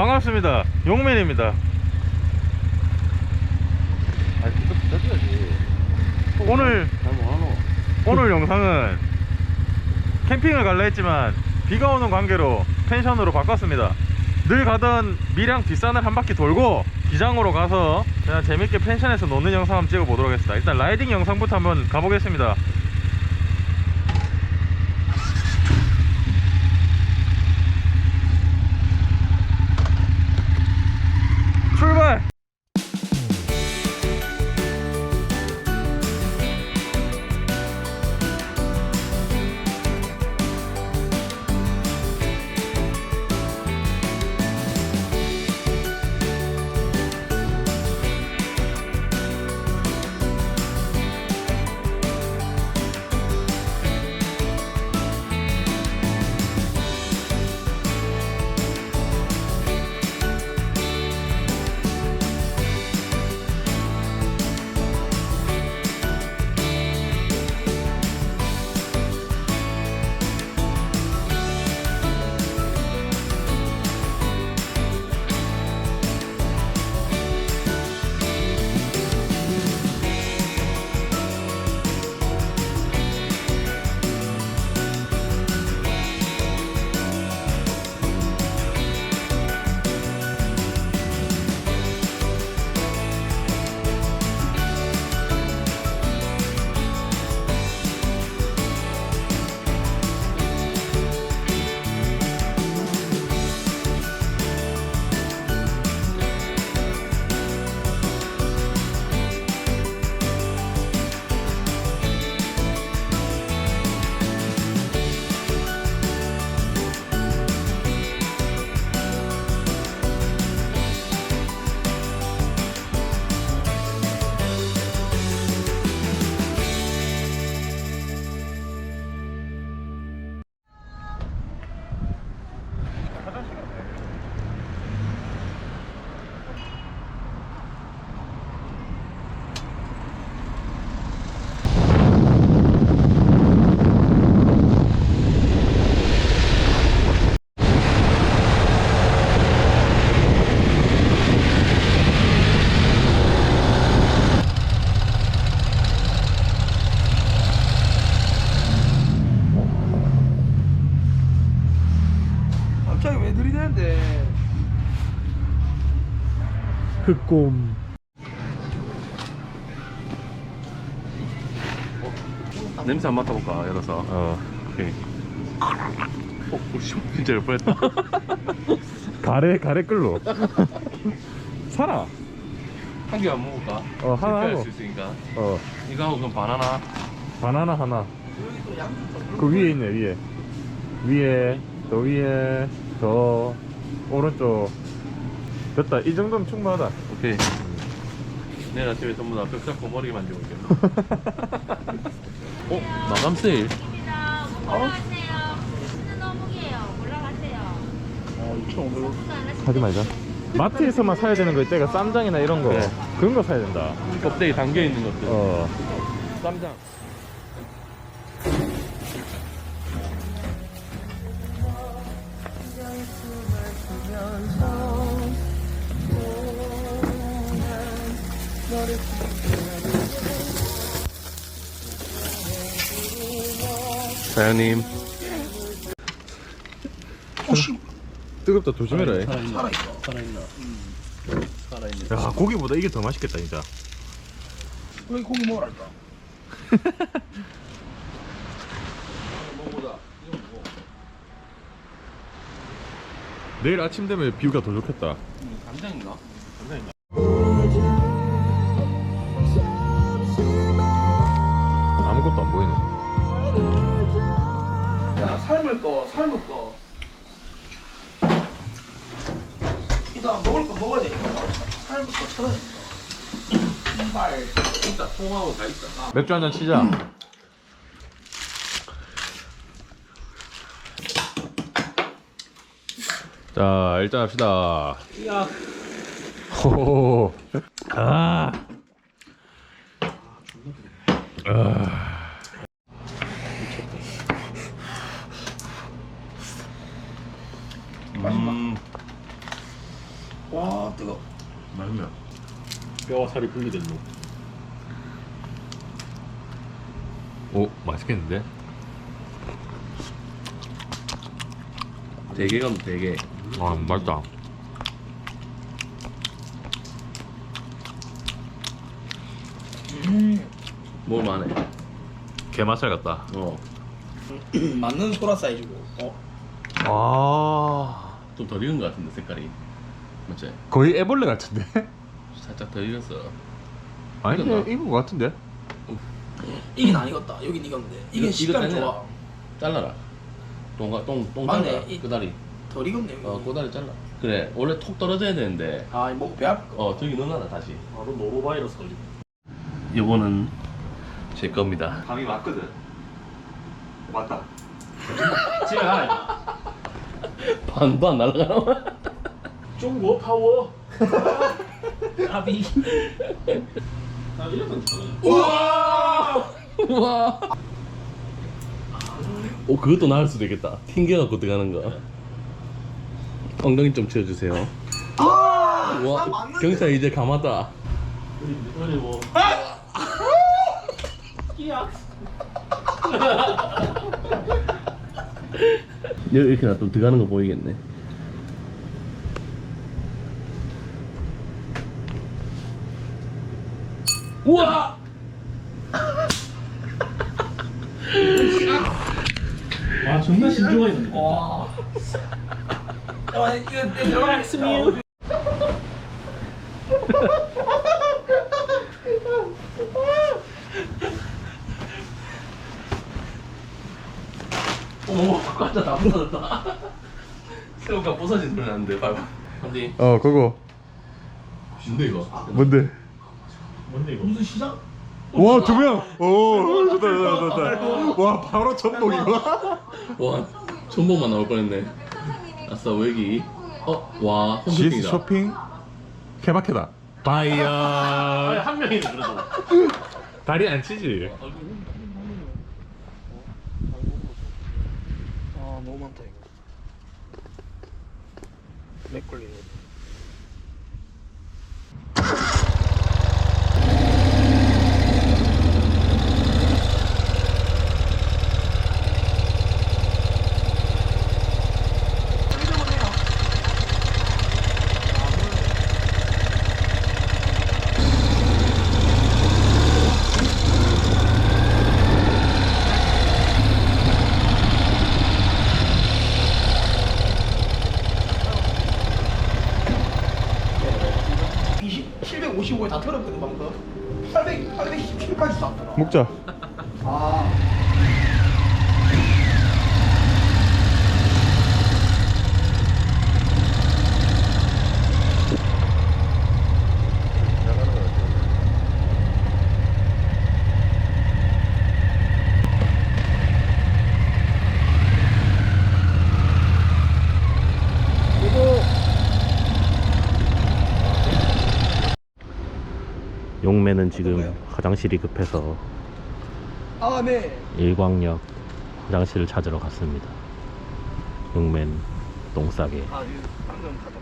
반갑습니다. 용맨입니다. 아니 떠줘야지 오늘 잘 오늘 영상은 캠핑을 갈라 했지만 비가 오는 관계로 펜션으로 바꿨습니다. 늘 가던 밀양 뒷산을 한 바퀴 돌고 기장으로 가서 그냥 재밌게 펜션에서 노는 영상 한번 찍어 보도록 하겠습니다. 일단 라이딩 영상부터 한번 가보겠습니다. 흑곰. 냄새 한 맡아볼까 열어서? 어. 오케이. 어? 오 씨 진짜 열 뻔했다. 가래 가래 끌로. 살아 한 개 안 먹을까? 어, 하나 실패할 하고. 수 있으니까. 어. 이거 하고 그럼 바나나. 바나나 하나. 그 위에 있네 위에. 위에 더 위에 더 오른쪽 됐다 이 정도면 충분하다 오케이 내일 아침에 전부 다 벽 잡고 머리 만져볼게 어? 마감 세일 입니다. 올라가세요. 어묵이에요? 올라가세요. 어, 2,500원. 하지 말자 마트에서만 사야 되는 거 있다가 쌈장이나 이런 거 그래. 그런 거 사야 된다 껍데기 담겨 있는 것들 어 쌈장 사장님 뜨겁다 조심해라 살아있나? 살아있어. 살아있나? 살아있네 야 고기보다 이게 더 맛있겠다 진짜 왜 고기 먹으랄까? 내일 아침 되면 뷰가 더 좋겠다 감장인가? 감장인가? 야, 삶을 거, 삶을 거. 이따 먹을 거 먹어야 돼. 삶을 거 찾아야 돼. 빨. 있다 통하고 다 있다 맥주 한 잔 치자 자 일단 합시다 야, 호호호 아. 아. 와 뜨거. 맛있네. 뼈와 살이 분리된 놈. 오 맛있겠는데? 대게감 대게. 아 맛있다. 음 먹을만해. 게맛살 같다. 어. 맞는 소라 사이즈고. 어. 아좀 덜 익은 것 같은데 색깔이. 맞지? 거의 애벌레 같은데? 살짝 덜 익었어. 아니 익었나? 익은 것 같은데? 이긴 안 익었다. 여긴 익었는데. 이게 이거- 식감이 좋아. 잘라라. 똥가 똥똥 맞네. 잘라. 이- 꼬다리. 덜 익었네. 여기. 어 꼬다리 잘라. 그래 원래 톡 떨어져야 되는데. 아 이거 배 아플 거. 어 저기 넣어놔라 다시. 바로 노로바이러스 걸리. 요거는 제 겁니다. 감이 맞거든. 맞다. 집에 가라. 반반 날아가나? 중고 파워. 아비. 나 이러면 우와. 우와. 오 그것도 나을 수도 있겠다. 튕겨갖고 들어가는 거. 엉덩이 좀 치워주세요. 아. 와 아, 맞는데. 경찰 이제 감았다. 우리 뭐 이렇게 놔두면 들어가는 거 보이겠네. 우와! 아 존나 신중하게 와. 야 이거 내 들어가겠습니다. 어머, 깜짝 다 부서졌다. 새우가 부서진 소리 나는데, 봐봐. 어디? 어 그거 뭔데 이거? 뭔데? 뭔데 이거? 무슨 시장? 와 두 명. 오 좋다 좋다 좋다. 와 바로 전복 이거. 와, 천복만 나올 뻔했네. 아싸, 외기. 어, 와, GS 홈쇼핑이다. 쇼핑 케바케다. 바이어. 한 명이 그래도. 다리 안 치지. 아 너무 많다 이거. 맥걸리. 이십 755에 다 털었거든 방금. 800 817까지 쌌더라. 먹자. 아. 용매는 지금 화장실이 급해서 아 네. 일광역 화장실을 찾으러 갔습니다. 용맨 똥 싸게. 아 방금 갔다